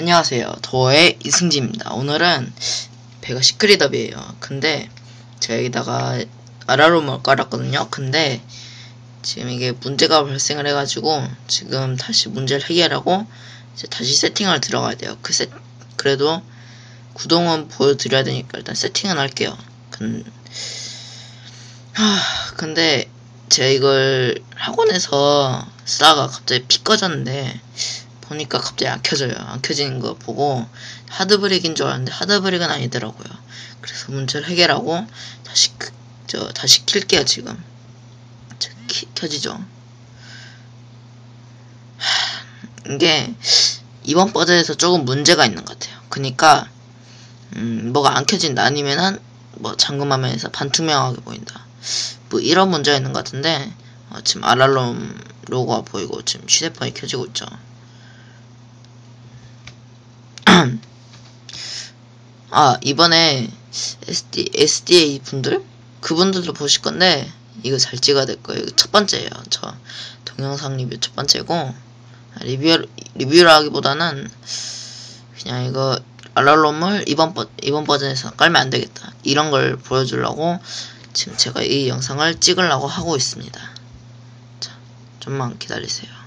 안녕하세요. 도어의 이승지입니다. 오늘은 배가 시크릿업이에요. 근데 제가 여기다가 아라롬을 깔았거든요. 근데 지금 이게 문제가 발생을 해가지고 지금 다시 문제를 해결하고 이제 다시 세팅을 들어가야 돼요. 그 세, 그래도 구동은 보여드려야 되니까 일단 세팅은 할게요. 근, 하, 근데 제가 이걸 학원에서 쓰다가 갑자기 피 꺼졌는데 보니까 갑자기 안 켜져요. 안 켜지는 거 보고 하드브릭인 줄 알았는데 하드브릭은 아니더라고요. 그래서 문제를 해결하고 다시 그, 저 다시 킬게요 지금. 저, 키, 켜지죠. 하, 이게 이번 버전에서 조금 문제가 있는 것 같아요. 그니까 음, 뭐가 안 켜진다 아니면은 뭐 잠금 화면에서 반투명하게 보인다. 뭐 이런 문제가 있는 것 같은데 어, 지금 알랄롬 로고가 보이고 지금 휴대폰이 켜지고 있죠. 아 이번에 SD, SDA 분들 그분들도 보실 건데 이거 잘 찍어야 될 거예요. 첫 번째예요. 저 동영상 리뷰 첫 번째고 리뷰 리뷰라기보다는 그냥 이거 알랄롬을 이번 버 이번 버전에서 깔면 안 되겠다. 이런 걸 보여주려고 지금 제가 이 영상을 찍으려고 하고 있습니다. 자, 좀만 기다리세요.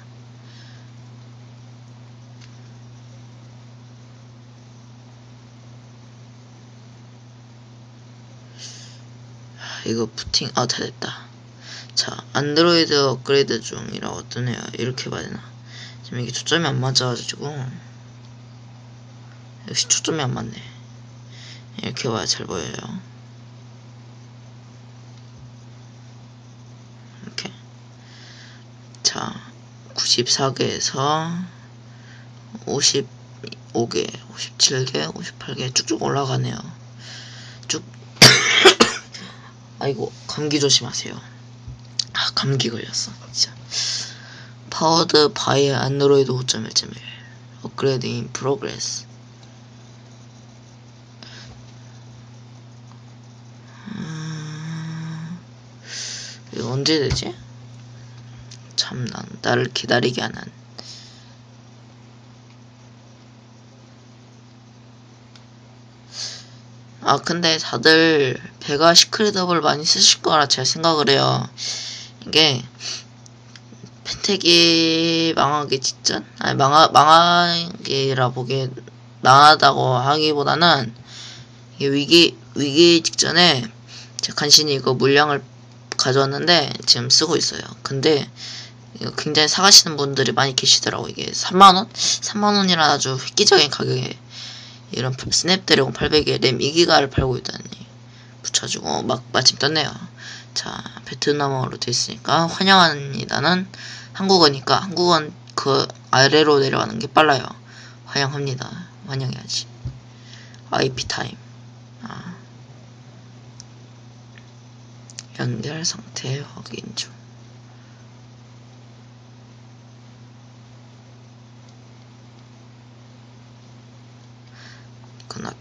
이거 부팅 아 다 됐다. 자 안드로이드 업그레이드 중이라고 뜨네요. 이렇게 봐야 되나? 지금 이게 초점이 안 맞아가지고. 역시 초점이 안 맞네. 이렇게 봐야 잘 보여요. 이렇게. 자 94개에서 55개 57개 58개 쭉쭉 올라가네요 쭉 아이고 감기 조심하세요. 아 감기 걸렸어 진짜. 파워드 바이 안드로이드 5.1.1 업그레이드 인 프로그레스 음... 이거 언제 되지? 참난 나를 기다리게 하는 아 근데 다들 배가 시크릿업을 많이 쓰실 거라 제가 생각을 해요. 이게 펜텍이 망하기 직전? 아니 망하 망하기라 보기 망하다고 하기보다는 이게 위기 위기 직전에 제가 간신히 이거 물량을 가져왔는데 지금 쓰고 있어요. 근데 굉장히 사가시는 분들이 많이 계시더라고 이게 3만원? 3만원이라 아주 획기적인 가격에 이런 스냅 드래곤 800에 램 2기가를 팔고 있다니 붙여주고 막 마침 떴네요. 자 베트남어로 돼 있으니까 환영합니다는 한국어니까 한국어는 그 아래로 내려가는 게 빨라요. 환영합니다. 환영해야지. IP 타임. 아. 연결 상태 확인 중.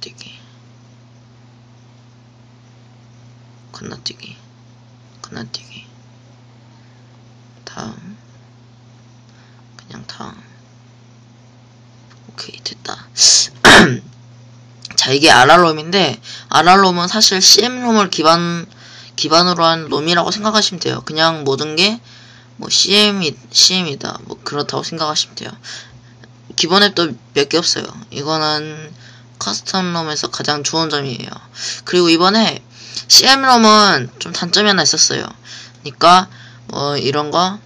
건너뛰기. 건너뛰기. 건너뛰기. 다음. 그냥 다음. 오케이 됐다. 자 이게 아랄롬인데 아랄롬은 사실 CM롬을 기반 기반으로 한 롬이라고 생각하시면 돼요. 그냥 모든 게 뭐 CM이 CM이다. 뭐 그렇다고 생각하시면 돼요. 기본 앱도 몇 개 없어요. 이거는 커스텀롬에서 가장 좋은 점이에요. 그리고 이번에 CM롬은 좀 단점이 하나 있었어요. 그러니까 뭐 이런 거,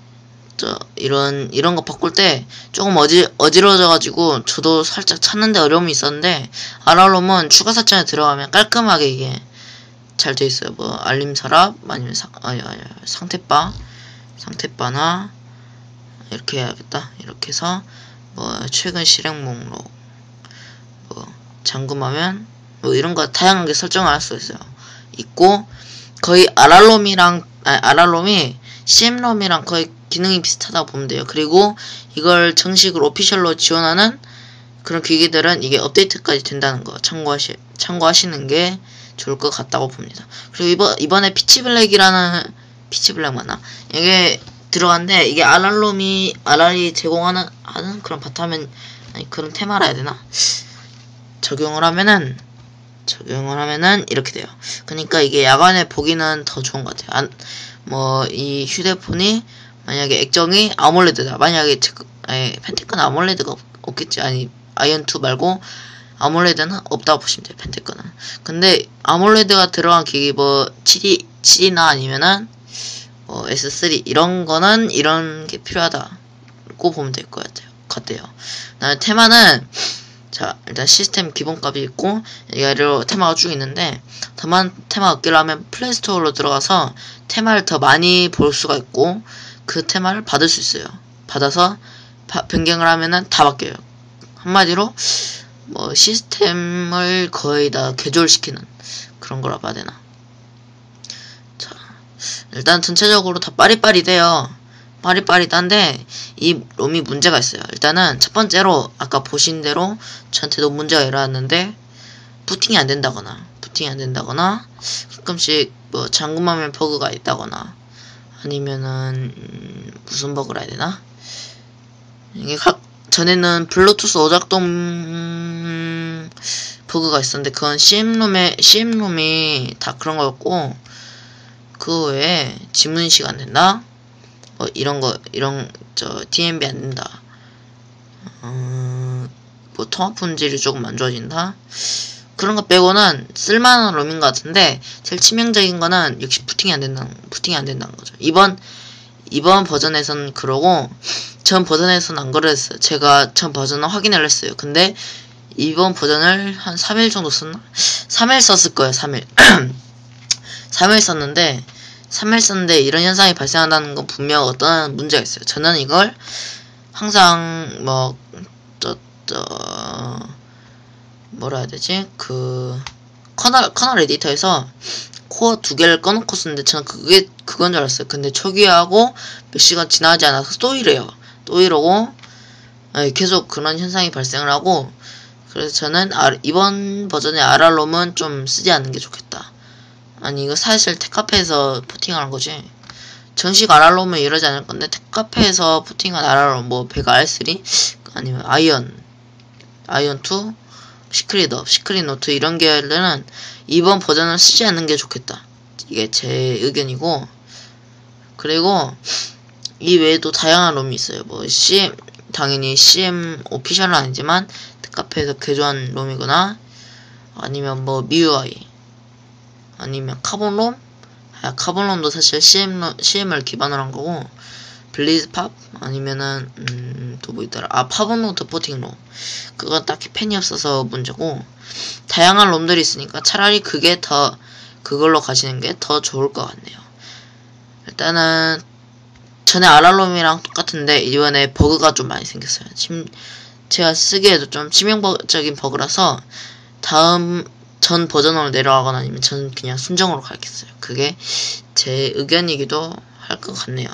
저 이런 이런 거 바꿀 때 조금 어지 어지러워져가지고 저도 살짝 찾는데 어려움이 있었는데 아랄롬은 추가 설정에 들어가면 깔끔하게 이게 잘 돼 있어요. 뭐 알림 서랍 아니면 상, 아니, 아니, 상태바 상태바나 이렇게 해야겠다. 이렇게 해서 뭐 최근 실행 목록 잠금하면 뭐 이런 거 다양하게 설정을 할 수 있어요. 있고 거의 아랄롬이랑 아랄롬이 CM롬이랑 거의 기능이 비슷하다고 보면 돼요. 그리고 이걸 정식으로 오피셜로 지원하는 그런 기기들은 이게 업데이트까지 된다는 거 참고하시 참고하시는 게 좋을 것 같다고 봅니다. 그리고 이번 이번에 피치블랙이라는 피치블랙 맞나? 이게 들어간데 이게 아랄롬이 아랄이 제공하는 하는 그런 바탕화면 아니 그런 테마라 해야 되나? 적용을 하면은 적용을 하면은 이렇게 돼요. 그러니까 이게 야간에 보기는 더 좋은 것 같아요. 뭐이 휴대폰이 만약에 액정이 아몰레드다. 만약에 아니, 펜테크는 아몰레드가 없, 겠지 아니 아이언2 말고 아몰레드는 없다고 보시면 돼요. 펜테크는. 근데 아몰레드가 들어간 기기 뭐 7D, 7D나 아니면은 뭐 S3 이런 거는 이런 게 필요하다고 보면 될 것 같아요. 같대요. 그다음에 테마는 자 일단 시스템 기본값이 있고 얘로 테마가 쭉 있는데 다만 테마 얻기로 면 플레이스토어로 들어가서 테마를 더 많이 볼 수가 있고 그 테마를 받을 수 있어요. 받아서 바, 변경을 하면은 다 바뀌어요. 한마디로 뭐 시스템을 거의 다 개조시키는 그런 거라 봐야 되나. 자, 일단 전체적으로 다 빠리빠리돼요. 빠리빠리한데 이 롬이 문제가 있어요. 일단은 첫 번째로 아까 보신 대로 저한테도 문제가 일어났는데 부팅이 안 된다거나 부팅이 안 된다거나 가끔씩 뭐 잠금화면 버그가 있다거나 아니면은 음, 무슨 버그라 해야 되나? 이게 각 전에는 블루투스 오작동 버그가 있었는데 그건 CM롬에 CM롬이 다 그런 거였고 그 외에 지문 인식 안 된다. 뭐 이런 거 이런 저 DMB 안 된다. 어, 뭐 통합 품질이 조금 안 좋아진다. 그런 거 빼고는 쓸만한 롬인 것 같은데 제일 치명적인 거는 역시 부팅이 안 된다는 부팅이 안 된다는 거죠. 이번 이번 버전에서는 그러고 전 버전에서는 안 그랬어요. 제가 전 버전을 확인을 했어요. 근데 이번 버전을 한 3일 정도 썼나? 3일 썼을 거예요. 3일. 3일 썼는데 3일 썼는데 이런 현상이 발생한다는 건 분명 어떤 문제가 있어요. 저는 이걸 항상 뭐 저, 저, 뭐라 해야 되지? 그 커널 커널 에디터에서 코어 두 개를 꺼놓고 쓰는데 저는 그게 그건 줄 알았어요. 근데 초기화하고 몇 시간 지나지 않아서 또 이래요. 또 이러고 네, 계속 그런 현상이 발생을 하고 그래서 저는 아, 이번 버전의 RR롬은 좀 쓰지 않는 게 좋겠다. 아니 이거 사실 텍카페에서 포팅하는 거지. 정식 RR롬은 이러지 않을 건데 텍카페에서 포팅한 RR롬 뭐 베가 R3 아니면 아이언 아이언 2 시크릿업, 시크릿 노트 이런 계열들은 이번 버전을 쓰지 않는 게 좋겠다. 이게 제 의견이고 그리고 이 외에도 다양한 롬이 있어요. 뭐 CM 당연히 CM 오피셜은 아니지만 카페에서 개조한 롬이거나 아니면 뭐 MIUI 아니면 카본롬 아, 카본롬도 사실 CM, CM을 기반으로 한 거고 블리즈팝? 아니면은 음, 또 뭐 있더라? 아 파본노트 포팅롬 그건 딱히 팬이 없어서 문제고 다양한 롬들이 있으니까 차라리 그게 더 그걸로 가시는 게 더 좋을 것 같네요. 일단은 전에 아랄롬이랑 똑같은데 이번에 버그가 좀 많이 생겼어요. 침, 제가 쓰기에도 좀 치명적인 버그라서 다음 전 버전으로 내려가거나 아니면 저는 그냥 순정으로 가겠어요 그게 제 의견이기도 할 것 같네요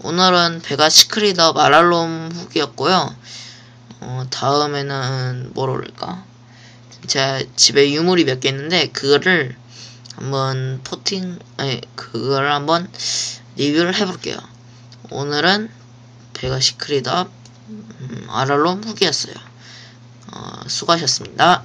오늘은 베가 시크리더 마랄롬 후기였고요. 어, 다음에는 뭘 올릴까? 제가 집에 유물이 몇 개 있는데 그거를 한번 포팅 아니 그걸 한번 리뷰를 해볼게요. 오늘은 베가 시크리더 음, 아랄롬 후기였어요. 어, 수고하셨습니다.